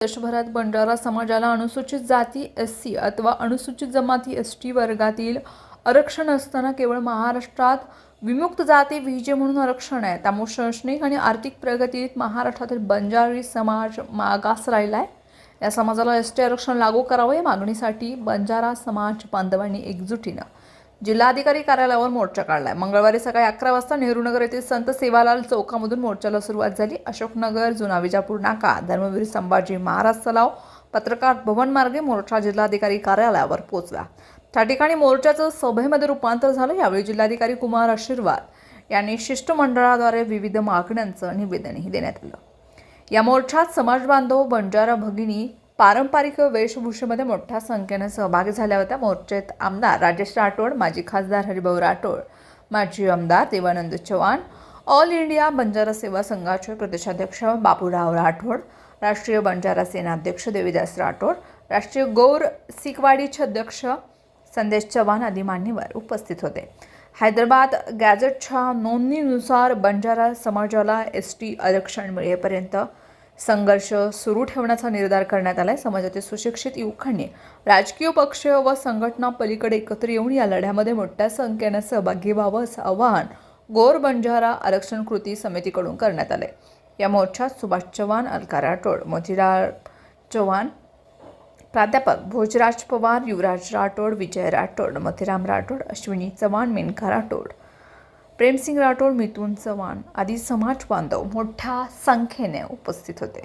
देशभरात बंजारा समाजाला अनुसूचित जाती एस सी अथवा अनुसूचित जमाती एस टी वर्गातील आरक्षण असताना केवळ महाराष्ट्रात विमुक्त जाती विजे म्हणून आरक्षण आहे. त्यामुळे शैक्षणिक आणि आर्थिक प्रगतीत महाराष्ट्रातील बंजारी समाज मागास राहिला आहे या समाजाला एस टी आरक्षण लागू करावं या मागणीसाठी बंजारा समाज बांधवांनी एकजुटीनं जिल्हाधिकारी कार्यालयावर मोर्चा काढलाय. मंगळवारी सकाळी अकरा वाजता नेहरूनगर येथील संत सेवालाल चौकामधून मोर्चाला सुरुवात झाली. अशोकनगर जुना विजापूर नाका धर्मवीर संभाजी महाराज तलाव पत्रकार भवन मार्गे मोर्चा जिल्हाधिकारी कार्यालयावर पोहोचला. त्या ठिकाणी मोर्चाचं सभेमध्ये रूपांतर झालं. यावेळी जिल्हाधिकारी कुमार आशीर्वाद यांनी शिष्टमंडळाद्वारे विविध मागण्यांचं निवेदनही देण्यात आलं. या मोर्चात समाज बांधव बंजारा भगिनी पारंपरिक वेशभूषेमध्ये मोठ्या संख्येने सहभागी झाल्या होत्या मोर्चेत आमदार राजेश राठोड माजी खासदार हरिभाऊ राठोड माजी आमदार देवानंद चव्हाण ऑल इंडिया बंजारा सेवा संघाचे प्रदेशाध्यक्ष बापूराव राठोड राष्ट्रीय बंजारा सेनाध्यक्ष देवीदास राठोड राष्ट्रीय गौर सिकवाडीचे अध्यक्ष संदेश चव्हाण आदी मान्यवर उपस्थित होते. हैदराबाद गॅझेटच्या नोंदणीनुसार बंजारा समाजाला एस टी आरक्षण मिळेपर्यंत संघर्ष सुरू ठेवण्याचा निर्धार करण्यात आला आहे समाजातील सुशिक्षित युवकांनी राजकीय पक्ष व संघटना पलीकडे एकत्र येऊन या लढ्यामध्ये मोठ्या संख्येनं सहभागी व्हावं असं आवाहन गोर बंजारा आरक्षण कृती समितीकडून करण्यात आले या मोर्चात सुभाष चव्हाण अलका राठोड मोतीलाल चव्हाण प्राध्यापक भोजराज पवार युवराज राठोड विजय राठोड मथिराम राठोड अश्विनी चव्हाण मेनका राठोड प्रेमसिंग राठोड मिथुन चव्हाण आदी समाज बांधव मोठ्या संख्येने उपस्थित होते.